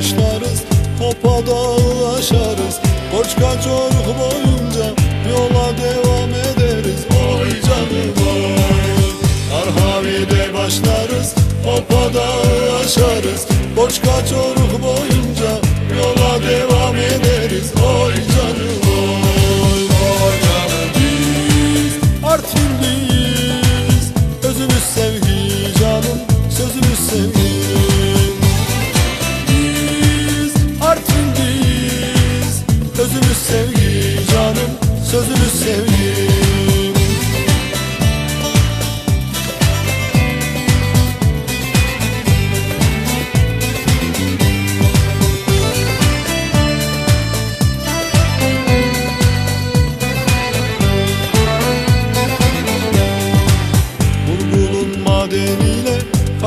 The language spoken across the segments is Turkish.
başlarız Hopa dolaşarız. Koçka çoruk boyunca Yola devam ederiz. Oy canım oy. Arhavi'de başlarız Hopa dolaşarız Koçka çoruk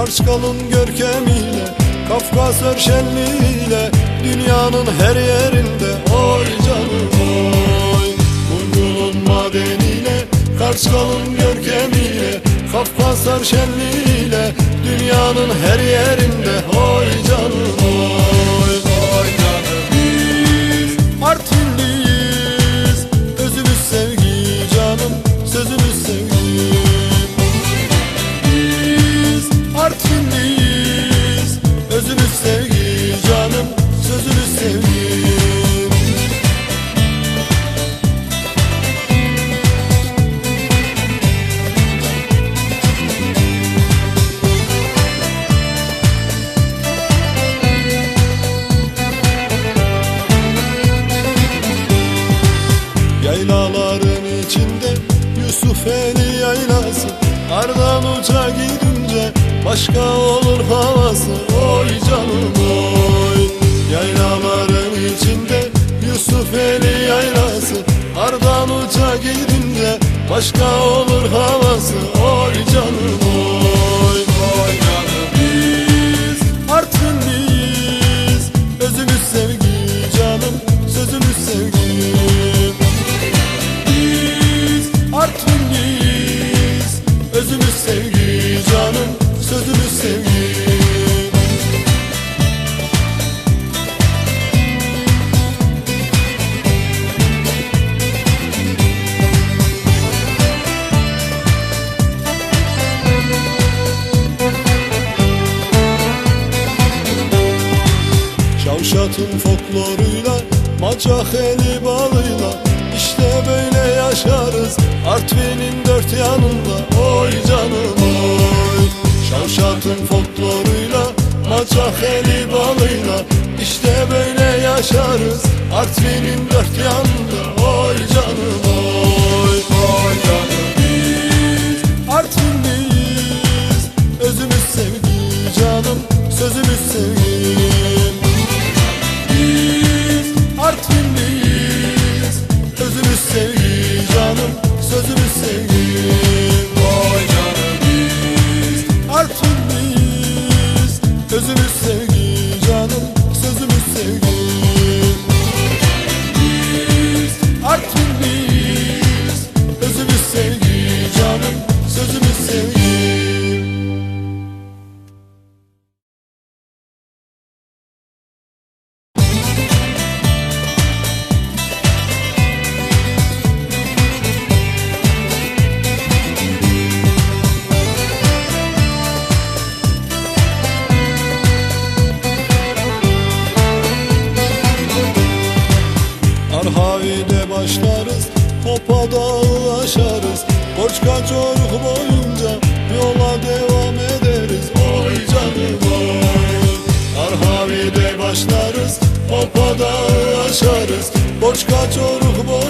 Karşkal'ın görkemiyle Kafkasör şenliğiyle Dünyanın her yerinde. Oy canım oy! Bulbulun madeniyle Karşkal'ın görkemiyle Kafkasör şenliğiyle Dünyanın her yerinde Yusufeli yaylası. Ardan uca gidince Başka olur havası. Oy canım oy. Yaylaların içinde Yusufeli yaylası. Ardan uca gidince Başka olur havası Şavşat'ın folkloruyla Maçakeli balıyla işte böyle yaşarız. Artvin'in dört yanında Oy canım oy. Şavşat'ın folkloruyla Maçakeli balıyla işte böyle yaşarız. Artvin'in dört yanında Oy canım oy. Oy canım Biz Artvinliyiz. Özümüz sevgi canım Sözümüz sevgi Sözümüz başlarız Hopa dağı aşarız Borç kaç oruk boyunca Yola devam ederiz. Oy canım oy Arhavi'de başlarız Hopa dağı aşarız Borç kaç oruk boyunca